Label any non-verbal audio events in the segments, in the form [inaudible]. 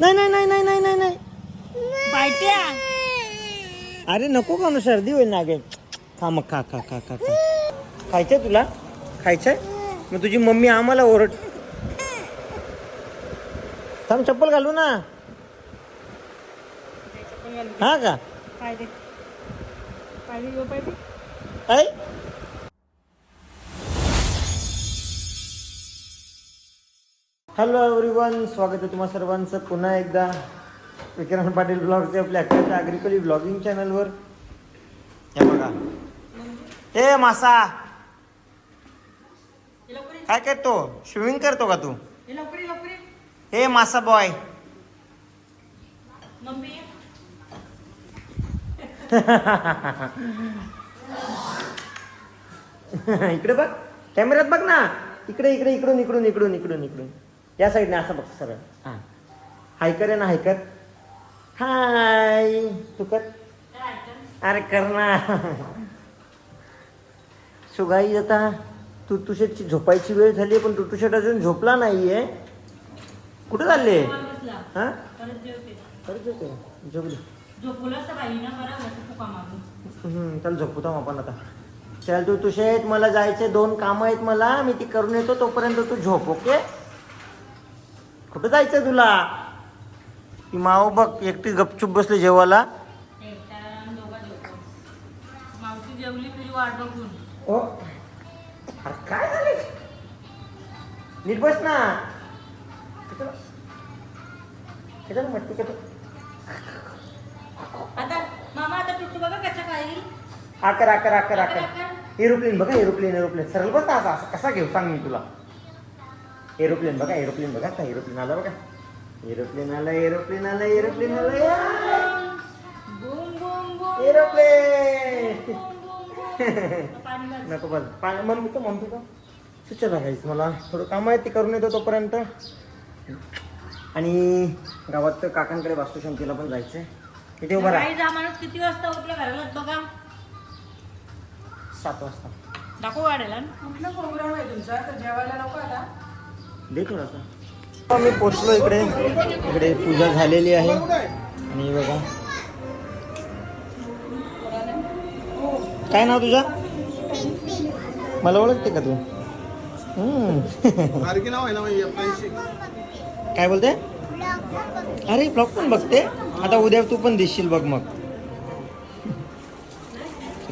नाही नाही नाही नाही नाही नाही नाही. बायट्या. अरे नको का ना सर्दी होईल ना गे. खा मग खा खा खा खा खा. खायचंय तुला? खायचंय? मग तुझी मम्मी आम्हाला ओरड थांब चप्पल घालू ना. हा का? पाहिजे पाहिजे घेऊ पाहिजे ऐ हॅलो एव्हरीवन स्वागत आहे तुम्हा सर्वांचं. पुन्हा एकदा विक्रांत पाटील ब्लॉगचे आपल्या अख्याच्या अग्रिकली ब्लॉगिंग चॅनलवर हे बघा. ए मासा. काय करतो? स्विमिंग करतो का तू? हे मासा बॉय. [laughs] इकडे बघ. कॅमेऱ्यात बघ ना. इकडे इकडे इकडून इकडून इकडून इकडून इकडून. या साईडने असं बघ सरळ. हा. हायकर आहे ना हायकर? हाय. तू कर. अरे कर ना. सुगाई आता तुटुशेटची झोपायची वेळ झाली पण तुतुशेट अजून झोपला नाहीये. कुठे चालले? हा? झोपली हम्म, चल झोपू थांब आपण आता. चल तू तुझे मला जायचे दोन कामं आहेत मला. मी ती करून येतो तोपर्यंत तू झोप ओके? कुठं जायचंय तुला? ती माऊ बघ एकटी गपचूप बसली जेवायला. ओ. अरे काय झालं नीट बस ना. आता मामा आता तुटू बघा कशा काही आकर आकर आकर आकर. एरोप्लेन बघा एरोप्लेन एरोप्लेन सरळ बस ना असा असा कसा घेऊ सांग मी तुला. एरोप्लेन बघा एरोप्लेन बघा का एरोप्लेन आला बघा. एरोप्लेन आला एरोप्लेन आला एरोप्लेन आला या. बूम बूम बूम एरोप्लेन पाणी. नको बस पा- मम्मी तर मम्मी का सुचला लागायचं मला. थोडं काम आहे ते करून येतो तोपर्यंत. आणि गावात तर काकांकडे वास्तुशांतीला पण जायचंय. किती उभा राहा. माणूस किती वाजता उठलं घराला? बघा. सात वाजता. दाखव वाढेल कुठला प्रोग्राम आहे तुमचा? तर जेवायला नको आता. मी पोचलो इकडे. इकडे पूजा झालेली आहे. आणि हे बघा. काय नाव तुझं? मला ओळखते का तू? काय बोलते? अरे ब्लॉग पण बघते. आता उद्या तू पण दिसशील बघ मग.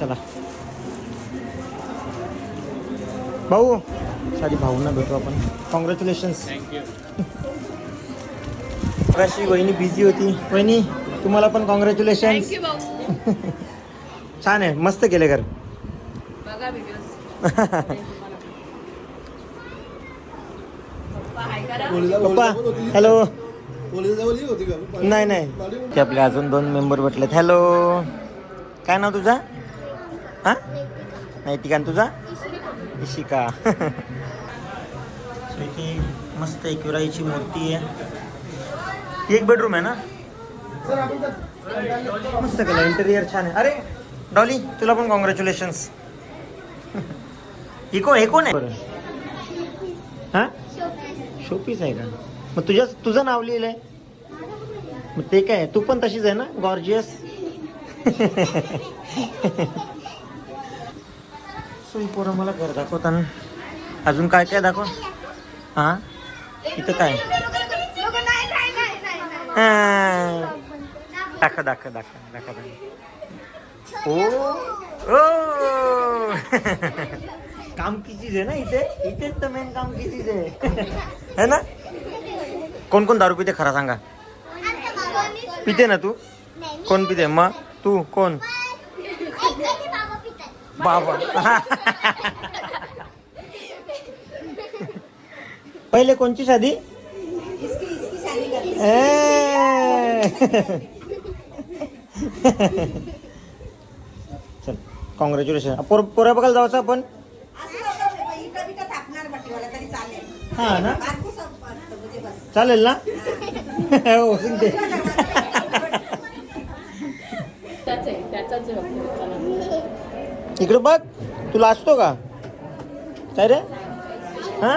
चला. भाऊ साडी भाऊंना भेटू आपण. कॉंग्रॅच्युलेशन्स अशी वहिनी बिझी होती. वहिनी तुम्हाला पण कॉंग्रॅच्युलेशन्स [laughs] छान आहे. मस्त केले घर. पप्पा हॅलो नाही नाही. ते आपले अजून दोन मेंबर भेटलेत. हॅलो काय नाव तुझा? हा? नाही काय तुझा? इशिका. [laughs] मस्त एकविराईची मूर्ती आहे. एक बेडरूम आहे ना? मस्त केलं इंटेरियर छान आहे. अरे डॉली तुला पण कॉंग्रॅच्युलेशन्स [laughs] ही कोण हे कोण आहे? बरं. हा? शोपीस आहे. का? मग तुझ्या तुझं नाव लिहिलंय? मग ते काय तू पण तशीच आहे ना? गॉर्जियस सुई पोरं मला घर दाखवताना अजून काय काय दाखव? हा? इथं काय? हा. दाखव दाखव दाखव दाखव. ओ. ओ. काम की चीज आहे ना इथे? इथेच तर मेन काम की चीज आहे. है ना? कोण कोण दारू पिते खरा सांगा? पिते ना तू? कोण पिते? मग तू? कोण? बाबा. [laughs] [laughs] पहिले कोणची शादी चल कॉंग्रॅच्युलेशन पोर पोऱ्या बघायला जायचं आपण? हा ना? चालेल ना? हो सांगते इकडे बघ तुला असतो का? काय रे? हा?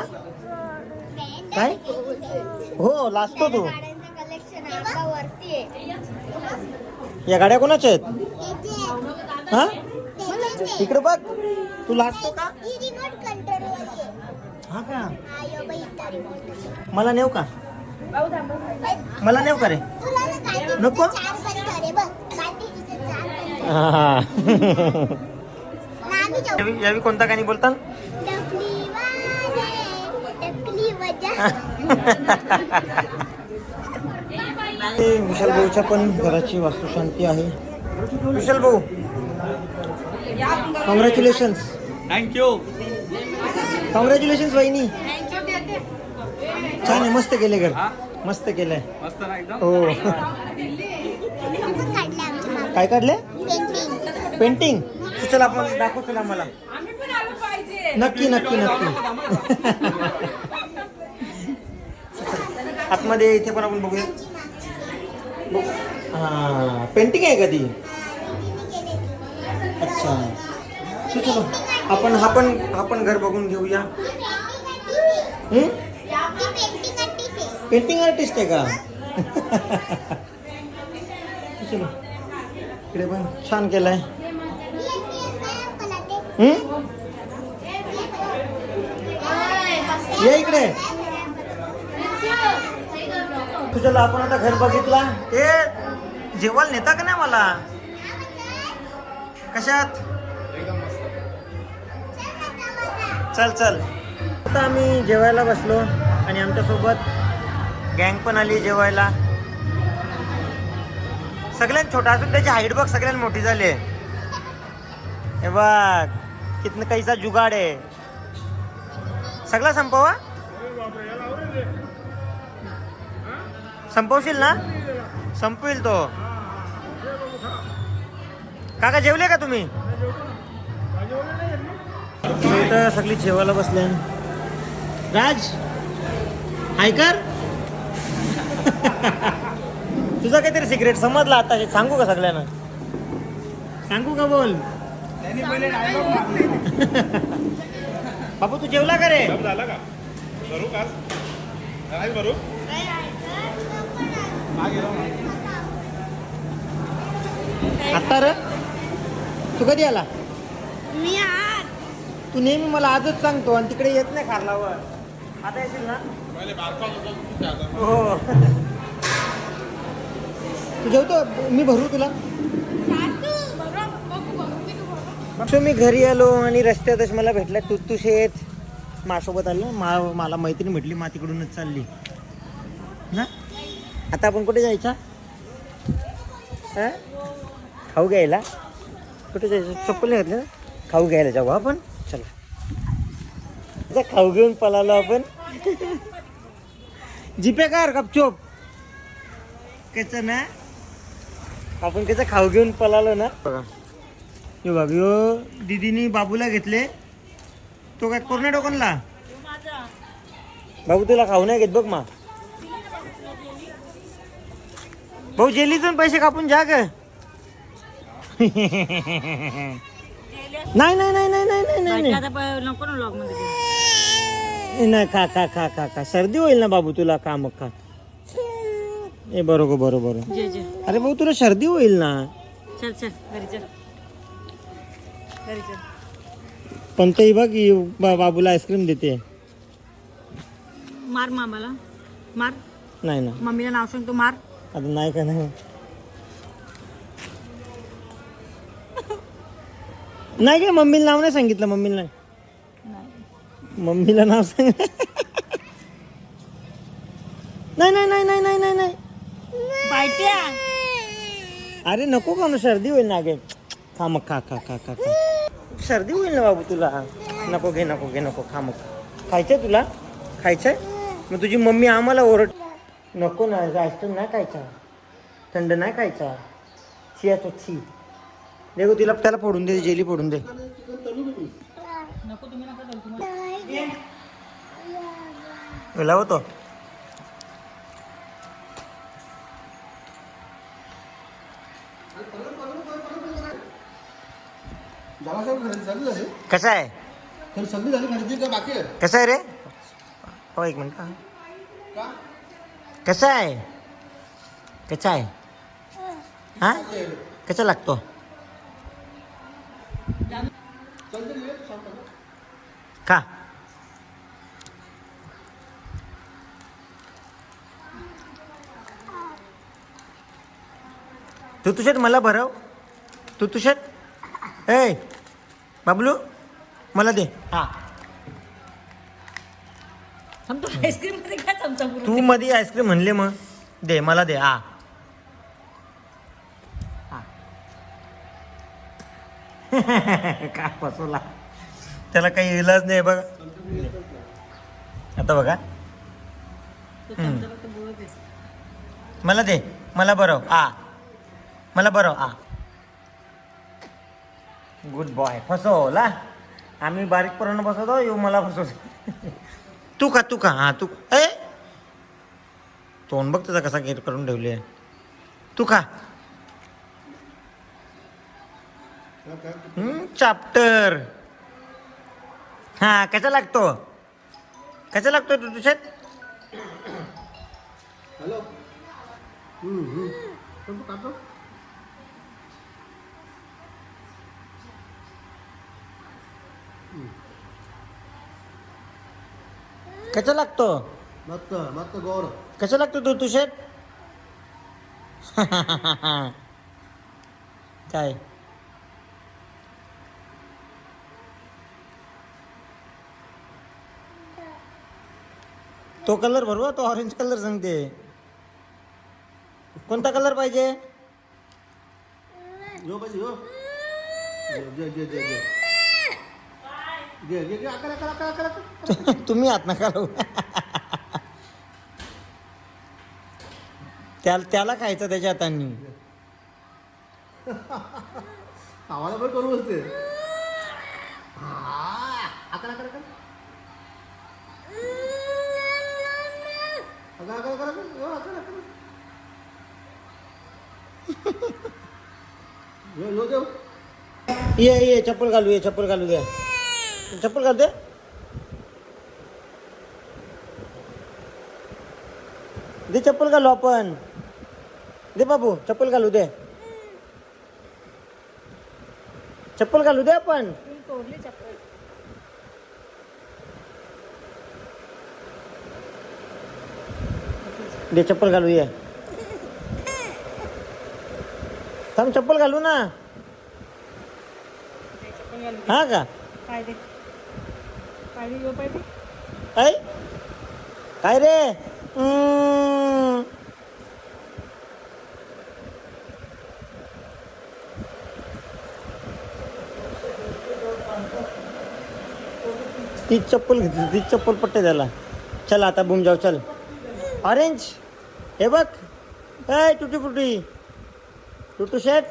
काय? हो लाजतो तू. या गाड्या कोणाच्या आहेत? हा? त्याचे इकडे बघ. तू लाजतो का? ही का? मला नेऊ का? मला नेऊ का रे? नको? चार बंद करे बघ काय ते तिचे चार बंद करे. हा. ना आम्ही जाऊ यावी यावी कोणता गाणी बोलतात डकली वाले डकली वजा हे विशाल भाऊच्या पण घराची वास्तुशांती आहे. विशाल भाऊ कॉंग्रॅच्युलेशन थँक्यू कॉंग्रॅच्युलेशन वहिनी. छान आहे मस्त केले घर. मस्त केलंय. मस्त ना एकदम? हो. काय काढले पेंटिंग पेंटिंग चल आपण दाखव चला मला नक्की नक्की नक्की. आतमध्ये इथे पण आपण बघूया. हा पेंटिंग आहे का ती? अच्छा. चल, चलो आपण हा पण हा पण घर बघून घेऊया. हम्म? पेंटिंग आर्टिस्ट आहे का? चलो इकडे पण छान केलाय. ये इकडे. तुझ्याला आपण आता घर बघितला? ए जेवायला नेता का नाही मला? कशात? चल चल. आता आम्ही जेवायला बसलो आणि आमच्यासोबत गँग पण आली जेवायला. सगळ्यात छोटा असून त्याची हाईट बघ सगळ्यात मोठी झाली आहे. हे बघ कितनं कैसा जुगाड आहे. सगळा संपवा संपवशील ना? संपविल तो. काका जेवले का तुम्ही? इथं सगळी जेवायला बसले. राज ऐकर तुझा काहीतरी सिक्रेट समजला आता हे सांगू का सगळ्यांना? सांगू का बोल? बाबू तू जेवला का रे? झालं का? भरू का भरू आता रे? तू कधी आला? मी आज. तू नेहमी मला आजच सांगतो आणि तिकडे येत नाही खारलावर. आता येशील ना? हो. तू जेवतो? मी भरू तुला. सो मी घरी आलो आणि रस्त्यातच मला भेटला तुत्तू शेत माझ्यासोबत आलं. मा मला मैत्रीण म्हटली मा तिकडूनच चालली. ना? आता आपण कुठे जायचा? हा? खाऊ घ्यायला? कुठे जायचं? चप्पल नाही घातली? ना खाऊ घ्यायला जाऊ आपण? चला. खाऊ घेऊन पळालो आपण. जीपे कर गपचूप. कच ना? आपण त्याचा खाऊ घेऊन पळालो ना? बघा. यो बघ यो. दिदीनी बाबूला घेतले. तो काय कोरोना डोकनला बाबू तुला खाऊ नाही घेत बघ मा. भाऊ जेलीतून पैसे कापून जा ग. नाही नाही नाही नाही नाही नाही नाही. आता प- नको ना लॉगमध्ये नाही खा खा खा खा खा. सर्दी होईल ना बाबू तुला खा मग खा. ए बरोबर बरोबर. अरे भाऊ तुला सर्दी होईल ना. चल चल घरी चल. घरी चल. पण ते बघ बाबूला आईस्क्रीम देते. मार मामाला. मार. नाही ना मम्मीला नाव सांगतो मार. आता नाही का नाही नाही काय मम्मीला नाव नाही सांगितलं मम्मीला नाही मम्मीला नाव सांग नाही नाही नाही नाही नाही नाही नाही अरे नको का ना सर्दी होईल ना गे खा मग खा खा खा खा खा सर्दी होईल ना बाबू तुला नको घे नको घे नको खा मग खायचंय तुला खायचंय मग तुझी मम्मी आम्हाला ओरड नको ना आईस्क्रीम नाही खायचा. थंड नाही खायचा. छिया तो छी देखो तिला त्याला फोडून दे जेली फोडून दे. नको तुम्ही नका जाऊ तुम्हाला गेला होतो. झाला साहेब खरेदी चालू झाली. कसा आहे? खरं सगळी झाली खरेदी का बाकी आहे? कसा आहे रे? हो एक मिनिट. हा. का? कसा आहे? कचा आहे? हा? कसा लागतो? का तू तुझ्यात मला भरव. तू तुझ्यात ए बाबलू मला दे. हां. आईस्क्रीममध्ये काय चमचा तू? मध्ये आईस्क्रीम म्हणले मग. दे मला दे हा हा. का फसवला. त्याला काही इलाज नाही बघा. आता बघा. तो चमचा फक्त बुडवते. मला दे मला बरं आ. मला बरं आ. Good boy फसवला. आम्ही बारीक पर्यंत बसवतो येऊ मला फसवतो. [laughs] तू का तू का हां तू ए? तोंड बघ त्याचा कसा गेट करून ठेवले तू का चाप्टर हा कसा लागतो? कसा लागतो तू तुझ्यात हॅलो. हम्म, हम्म. पण तू काढतो? कसा लागतो? मस्त मस्त गौर. कसं लागतो तू तुझ्यात [laughs] काय? तो कलर भरवा तो ऑरेंज कलर सांगते. कोणता कलर पाहिजे? [laughs] तुम्ही आत नका लावू. त्याला त्याला खायचं त्याच्या हातांनी आवाला पण करू आकार यो, यो चप्पल घालू ये चप्पल घालू दे चप्पल घाल दे दे चप्पल घालू आपण. दे बाबू चप्पल घालू दे. चप्पल घालू दे आपण. दे चप्पल घालू ये. थांब चप्पल घालू ना. हा का? काय काय काय? काय रे. तीच चप्पल घेतली तीच चप्पल पट्टे त्याला चल आता बुम जाऊ चल. ऑरेंज हे बघ. ए टुटी फुटी टुटू शेट